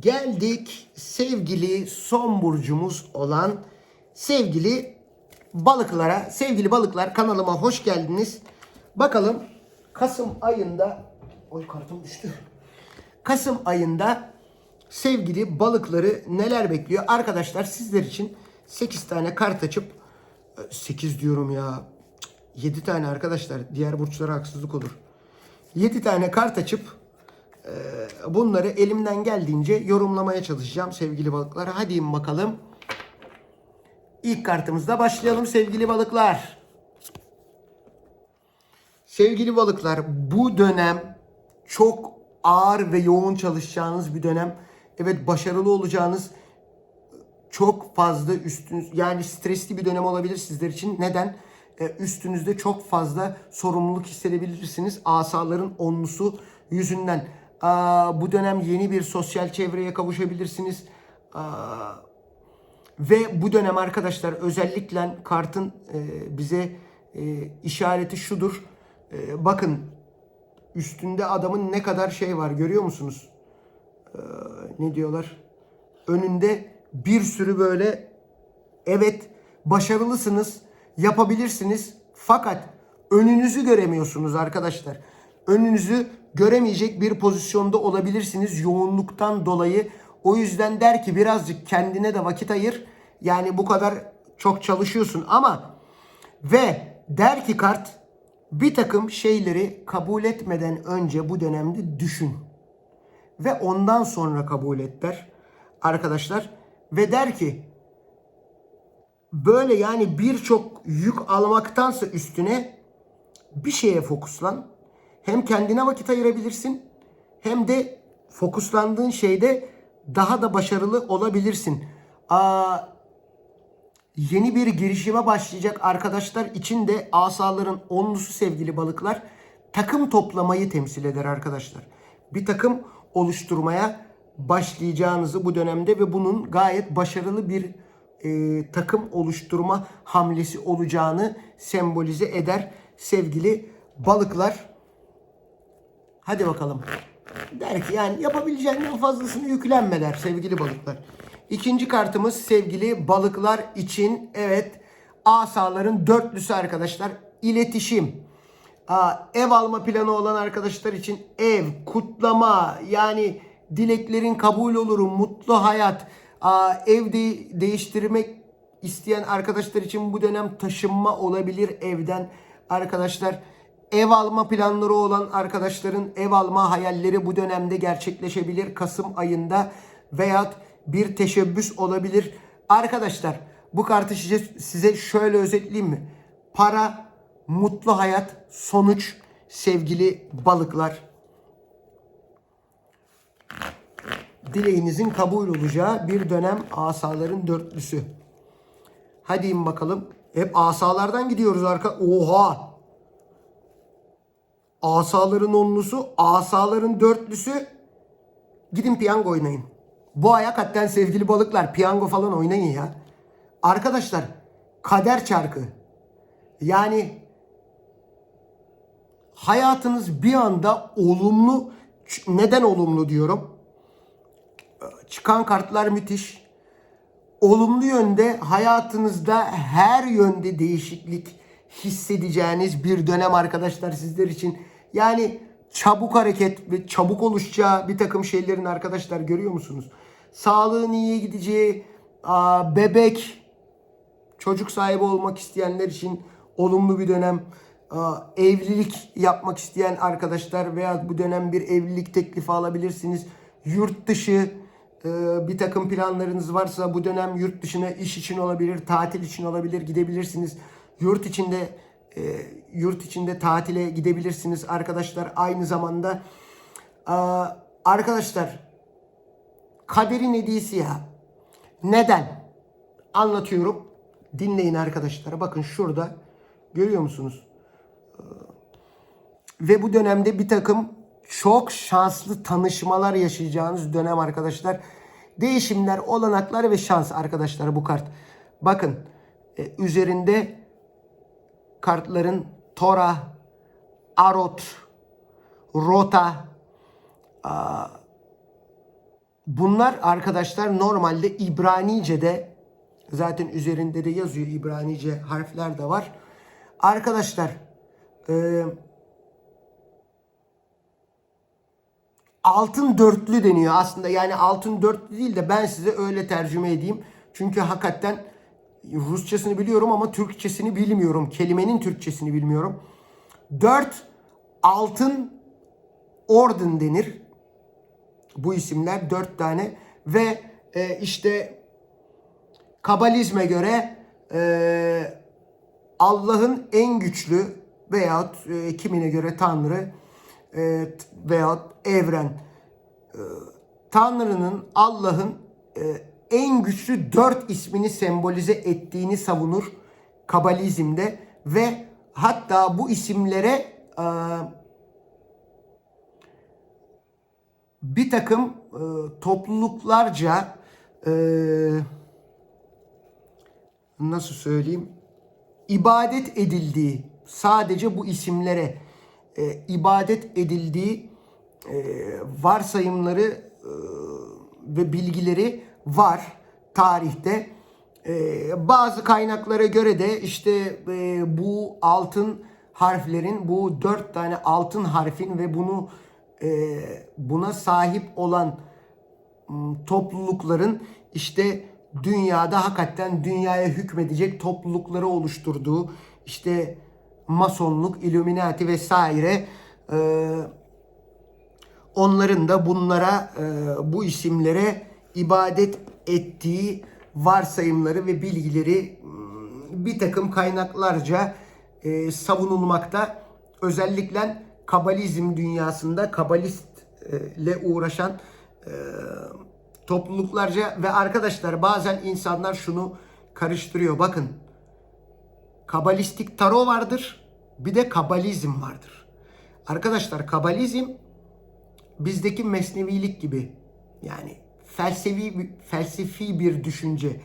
geldik sevgili son burcumuz olan sevgili balıklara. Sevgili balıklar kanalıma hoş geldiniz. Bakalım Kasım ayında oy kartım düştü. Kasım ayında sevgili balıkları neler bekliyor? Arkadaşlar sizler için 8 tane kart açıp 8 diyorum ya. 7 tane arkadaşlar. Diğer burçlara haksızlık olur. 7 tane kart açıp bunları elimden geldiğince yorumlamaya çalışacağım sevgili balıklar. Hadi bakalım. İlk kartımızda başlayalım sevgili balıklar. Sevgili balıklar bu dönem çok ağır ve yoğun çalışacağınız bir dönem. Evet başarılı olacağınız çok fazla üstünüz yani stresli bir dönem olabilir sizler için. Neden? Ee, üstünüzde çok fazla sorumluluk hissedebilirsiniz. Asaların onlusu yüzünden. Bu dönem yeni bir sosyal çevreye kavuşabilirsiniz. Ve bu dönem arkadaşlar özellikle kartın e, bize e, işareti şudur. E, bakın üstünde adamın ne kadar şey var görüyor musunuz? Ne diyorlar? Önünde bir sürü böyle evet başarılısınız, yapabilirsiniz fakat önünüzü göremiyorsunuz arkadaşlar. Önünüzü göremeyecek bir pozisyonda olabilirsiniz yoğunluktan dolayı. O yüzden der ki birazcık kendine de vakit ayır. Yani bu kadar çok çalışıyorsun ama ve der ki kart bir takım şeyleri kabul etmeden önce bu dönemde düşün. Ve ondan sonra kabul et der arkadaşlar. Ve der ki böyle yani birçok yük almaktansa üstüne bir şeye fokuslan. Hem kendine vakit ayırabilirsin hem de fokuslandığın şeyde daha da başarılı olabilirsin. Aa, yeni bir girişime başlayacak arkadaşlar için de asaların onlusu sevgili balıklar takım toplamayı temsil eder arkadaşlar. Bir takım oluşturmaya başlayacağınızı bu dönemde ve bunun gayet başarılı bir e, takım oluşturma hamlesi olacağını sembolize eder sevgili balıklar. Hadi bakalım. Der ki yani yapabileceğinden fazlasını yüklenme der sevgili balıklar. İkinci kartımız sevgili balıklar için evet asaların dörtlüsü arkadaşlar. İletişim. Aa, ev alma planı olan arkadaşlar için ev, kutlama yani dileklerin kabul olur, mutlu hayat. Aa, ev de- değiştirmek isteyen arkadaşlar için bu dönem taşınma olabilir evden arkadaşlar. Ev alma planları olan arkadaşların ev alma hayalleri bu dönemde gerçekleşebilir Kasım ayında veyahut bir teşebbüs olabilir. Arkadaşlar bu kartı size, şöyle özetleyeyim mi? Para, mutlu hayat, sonuç sevgili balıklar. Dileğinizin kabul olacağı bir dönem asaların dörtlüsü. Hadi in bakalım. Hep asalardan gidiyoruz arka. Oha! Asaların onlusu, asaların dörtlüsü. Gidin piyango oynayın. Bu ay hakikaten sevgili balıklar piyango falan oynayın ya. Arkadaşlar kader çarkı. Yani hayatınız bir anda olumlu neden olumlu diyorum? Çıkan kartlar müthiş. Olumlu yönde hayatınızda her yönde değişiklik hissedeceğiniz bir dönem arkadaşlar sizler için. Yani çabuk hareket ve çabuk oluşacağı bir takım şeylerin arkadaşlar görüyor musunuz? Sağlığın iyiye gideceği, bebek, çocuk sahibi olmak isteyenler için olumlu bir dönem. Evlilik yapmak isteyen arkadaşlar veya bu dönem bir evlilik teklifi alabilirsiniz. Yurt dışı e, bir takım planlarınız varsa bu dönem yurt dışına iş için olabilir, tatil için olabilir gidebilirsiniz. Yurt içinde e, yurt içinde tatile gidebilirsiniz arkadaşlar. Aynı zamanda aa, arkadaşlar kaderin hediyesi ya. Neden? Anlatıyorum. Dinleyin arkadaşlar. Bakın şurada görüyor musunuz? Ee, Ve bu dönemde bir takım çok şanslı tanışmalar yaşayacağınız dönem arkadaşlar. Değişimler, olanaklar ve şans arkadaşlar bu kart. Bakın e, üzerinde kartların Tora, Arot, Rota, bunlar arkadaşlar normalde İbranice'de zaten üzerinde de yazıyor İbranice harfler de var. Arkadaşlar e, altın dörtlü deniyor aslında. Yani altın dörtlü değil de ben size öyle tercüme edeyim. Çünkü hakikaten Rusçasını biliyorum ama Türkçesini bilmiyorum. Kelimenin Türkçesini bilmiyorum. Dört altın orden denir. Bu isimler dört tane ve e, işte Kabalizme göre e, Allah'ın en güçlü veyahut e, kimine göre Tanrı e, veyahut evren e, Tanrı'nın Allah'ın e, en güçlü dört ismini sembolize ettiğini savunur Kabalizm'de ve hatta bu isimlere e, bir takım e, topluluklarca e, nasıl söyleyeyim ibadet edildiği sadece bu isimlere e, ibadet edildiği e, varsayımları e, ve bilgileri var tarihte. E, bazı kaynaklara göre de işte e, bu altın harflerin bu dört tane altın harfin ve bunu e, buna sahip olan toplulukların işte dünyada hakikaten dünyaya hükmedecek toplulukları oluşturduğu işte masonluk, illuminati vesaire e, onların da bunlara e, bu isimlere ibadet ettiği varsayımları ve bilgileri m, bir takım kaynaklarca e, savunulmakta. Özellikle kabalizm dünyasında kabalistle uğraşan e, topluluklarca ve arkadaşlar bazen insanlar şunu karıştırıyor. Bakın kabalistik taro vardır bir de kabalizm vardır. Arkadaşlar kabalizm bizdeki mesnevilik gibi yani felsefi felsefi bir düşünce.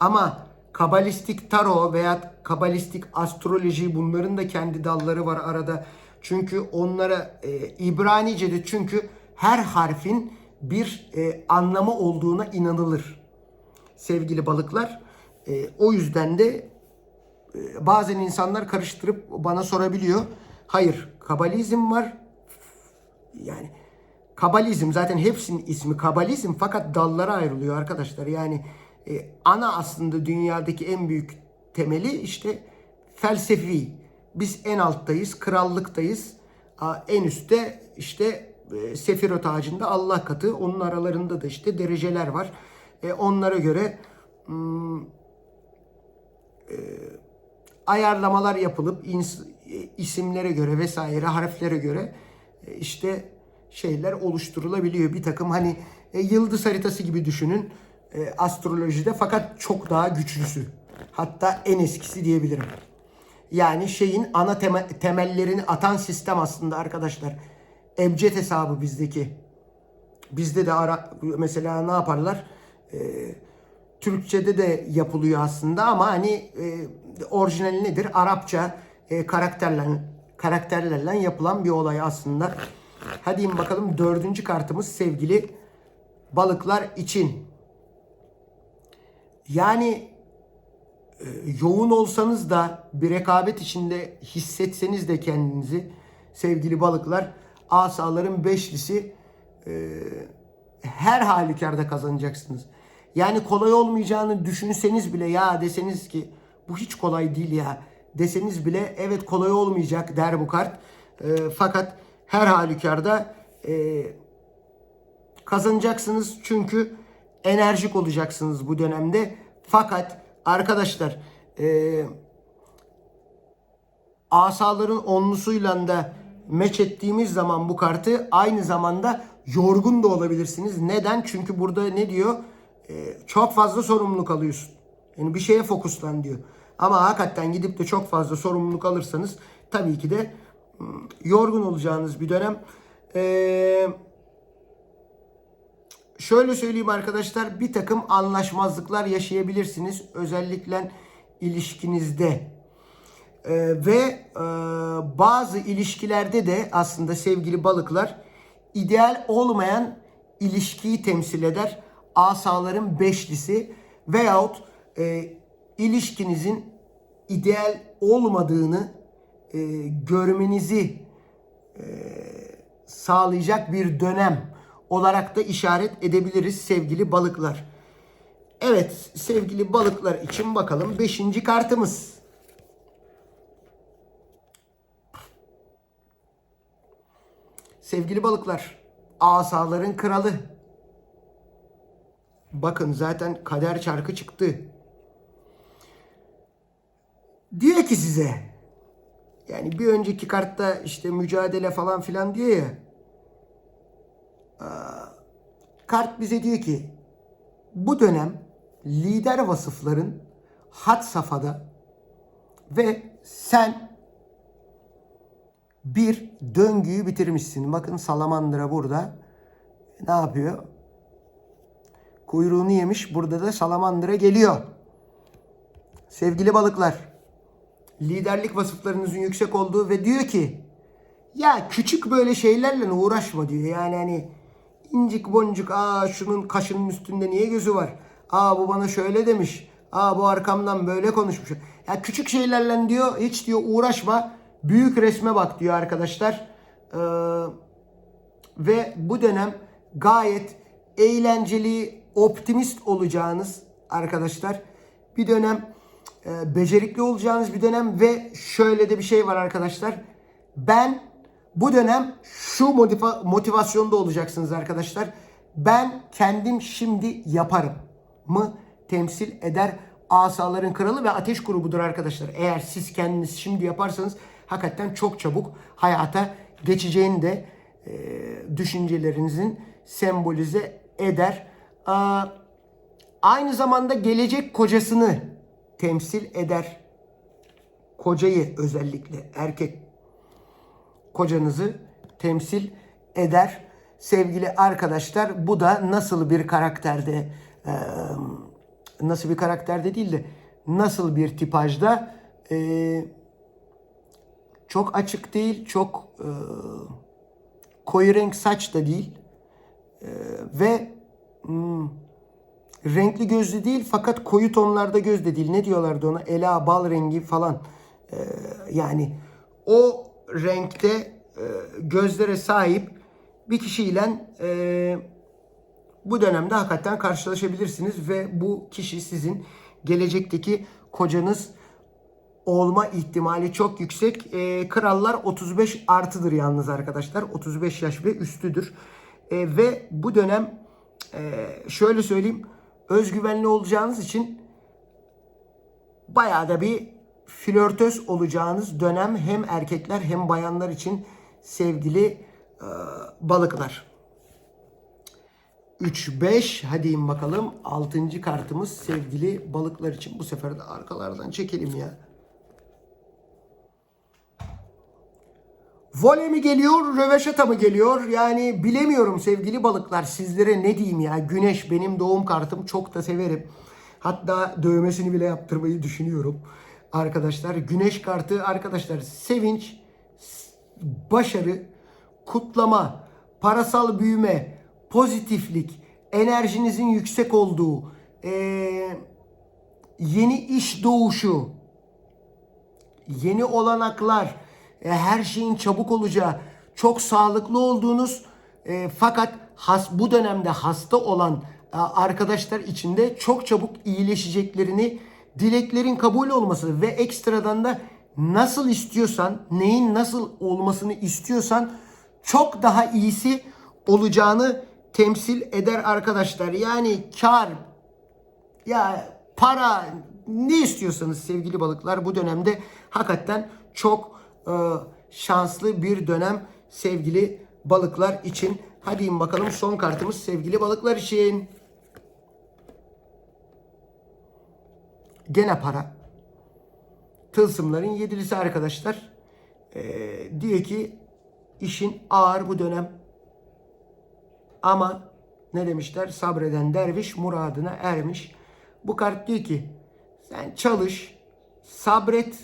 Ama kabalistik taro veya kabalistik astroloji bunların da kendi dalları var arada. Çünkü onlara e, İbranice'de çünkü her harfin bir e, anlamı olduğuna inanılır. Sevgili balıklar. E, o yüzden de e, bazen insanlar karıştırıp bana sorabiliyor. Hayır, kabalizm var. Yani Kabalizm zaten hepsinin ismi Kabalizm fakat dallara ayrılıyor arkadaşlar. Yani e, ana aslında dünyadaki en büyük temeli işte felsefi. Biz en alttayız, krallıktayız. A, en üstte işte e, Sefirot ağacında Allah katı. Onun aralarında da işte dereceler var. E, onlara göre hmm, e, ayarlamalar yapılıp ins- e, isimlere göre vesaire harflere göre e, işte şeyler oluşturulabiliyor. Bir takım hani e, yıldız haritası gibi düşünün e, astrolojide fakat çok daha güçlüsü. Hatta en eskisi diyebilirim. Yani şeyin ana temel, temellerini atan sistem aslında arkadaşlar. Ebced hesabı bizdeki. Bizde de ara, mesela ne yaparlar? E, Türkçe'de de yapılıyor aslında ama hani e, orijinali nedir? Arapça e, karakterlerle karakterlerle yapılan bir olay aslında. Hadi bakalım dördüncü kartımız sevgili balıklar için. Yani e, yoğun olsanız da bir rekabet içinde hissetseniz de kendinizi sevgili balıklar asaların beşlisi e, her halükarda kazanacaksınız. Yani kolay olmayacağını düşünseniz bile ya deseniz ki bu hiç kolay değil ya deseniz bile evet kolay olmayacak der bu kart. E, fakat her halükarda e, kazanacaksınız çünkü enerjik olacaksınız bu dönemde. Fakat arkadaşlar e, asaların onlusuyla da meç ettiğimiz zaman bu kartı aynı zamanda yorgun da olabilirsiniz. Neden? Çünkü burada ne diyor? E, çok fazla sorumluluk alıyorsun. Yani bir şeye fokuslan diyor. Ama hakikaten gidip de çok fazla sorumluluk alırsanız tabii ki de yorgun olacağınız bir dönem. Eee şöyle söyleyeyim arkadaşlar bir takım anlaşmazlıklar yaşayabilirsiniz özellikle ilişkinizde Ee, ve e, bazı ilişkilerde de aslında sevgili balıklar ideal olmayan ilişkiyi temsil eder. Asaların beşlisi veyahut e, ilişkinizin ideal olmadığını e, görmenizi e, sağlayacak bir dönem olarak da işaret edebiliriz sevgili balıklar. Evet sevgili balıklar için bakalım 5. kartımız. Sevgili balıklar, asaların kralı. Bakın zaten kader çarkı çıktı. Diyor ki size, yani bir önceki kartta işte mücadele falan filan diyor ya. Kart bize diyor ki, bu dönem lider vasıfların had safhada ve sen bir döngüyü bitirmişsin. Bakın Salamandra burada ne yapıyor? Kuyruğunu yemiş. Burada da Salamandra geliyor. Sevgili balıklar, liderlik vasıflarınızın yüksek olduğu ve diyor ki ya küçük böyle şeylerle uğraşma diyor. Yani hani incik boncuk aa şunun kaşının üstünde niye gözü var? Aa bu bana şöyle demiş. Aa bu arkamdan böyle konuşmuş. Ya küçük şeylerle diyor hiç diyor uğraşma. Büyük resme bak diyor arkadaşlar. Ee, ve bu dönem gayet eğlenceli, optimist olacağınız arkadaşlar. Bir dönem becerikli olacağınız bir dönem ve şöyle de bir şey var arkadaşlar. Ben bu dönem şu motiva- motivasyonda olacaksınız arkadaşlar. Ben kendim şimdi yaparım mı temsil eder asaların kralı ve ateş grubudur arkadaşlar. Eğer siz kendiniz şimdi yaparsanız hakikaten çok çabuk hayata geçeceğini de e, düşüncelerinizin sembolize eder. Aa, aynı zamanda gelecek kocasını temsil eder. Kocayı özellikle erkek kocanızı temsil eder. Sevgili arkadaşlar bu da nasıl bir karakterde nasıl bir karakterde değil de nasıl bir tipajda çok açık değil, çok koyu renk saç da değil ve hmm, renkli gözlü değil fakat koyu tonlarda göz de değil. Ne diyorlardı ona? Ela, bal rengi falan. E, yani o renkte e, gözlere sahip bir kişiyle e, bu dönemde hakikaten karşılaşabilirsiniz ve bu kişi sizin gelecekteki kocanız olma ihtimali çok yüksek. E, krallar 35 artıdır yalnız arkadaşlar. 35 yaş ve üstüdür. E, ve bu dönem e, şöyle söyleyeyim özgüvenli olacağınız için bayağı da bir flörtöz olacağınız dönem hem erkekler hem bayanlar için sevgili e, balıklar. 3-5 hadi in bakalım 6. kartımız sevgili balıklar için. Bu sefer de arkalardan çekelim ya. Voley mi geliyor, röveşata mı geliyor? Yani bilemiyorum sevgili balıklar. Sizlere ne diyeyim ya? Güneş benim doğum kartım. Çok da severim. Hatta dövmesini bile yaptırmayı düşünüyorum. Arkadaşlar güneş kartı arkadaşlar sevinç, başarı, kutlama, parasal büyüme, pozitiflik, enerjinizin yüksek olduğu, ee, yeni iş doğuşu, yeni olanaklar, e, her şeyin çabuk olacağı, çok sağlıklı olduğunuz e, fakat has, bu dönemde hasta olan e, arkadaşlar için de çok çabuk iyileşeceklerini, dileklerin kabul olması ve ekstradan da nasıl istiyorsan, neyin nasıl olmasını istiyorsan çok daha iyisi olacağını temsil eder arkadaşlar. Yani kar, ya para ne istiyorsanız sevgili balıklar bu dönemde hakikaten çok e, şanslı bir dönem sevgili balıklar için. Hadi in bakalım son kartımız sevgili balıklar için. Gene para. Tılsımların yedilisi arkadaşlar. Ee, diyor ki işin ağır bu dönem. Ama ne demişler? Sabreden derviş muradına ermiş. Bu kart diyor ki sen çalış, sabret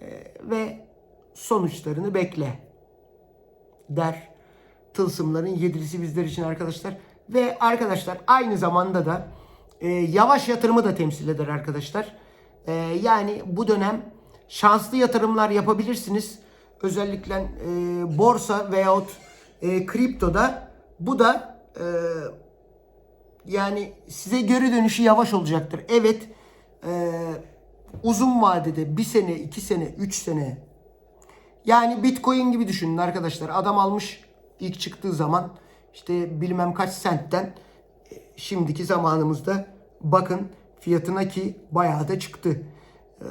e, ve sonuçlarını bekle der. tılsımların yedilisi bizler için arkadaşlar. Ve arkadaşlar aynı zamanda da e, yavaş yatırımı da temsil eder arkadaşlar. E, yani bu dönem şanslı yatırımlar yapabilirsiniz. Özellikle e, borsa veyahut e, kriptoda bu da e, yani size geri dönüşü yavaş olacaktır. Evet e, uzun vadede bir sene, iki sene, üç sene yani Bitcoin gibi düşünün arkadaşlar. Adam almış ilk çıktığı zaman işte bilmem kaç sentten e, şimdiki zamanımızda bakın fiyatına ki bayağı da çıktı. Ee,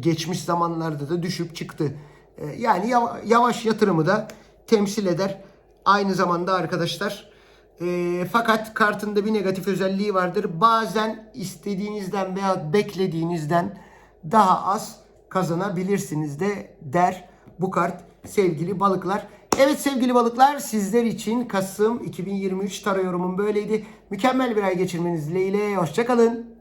geçmiş zamanlarda da düşüp çıktı. Ee, yani yava- yavaş yatırımı da temsil eder. Aynı zamanda arkadaşlar e, fakat kartında bir negatif özelliği vardır. Bazen istediğinizden veya beklediğinizden daha az kazanabilirsiniz de der bu kart sevgili balıklar. Evet sevgili balıklar sizler için Kasım 2023 tarot böyleydi. Mükemmel bir ay geçirmeniz dileğiyle. Hoşçakalın.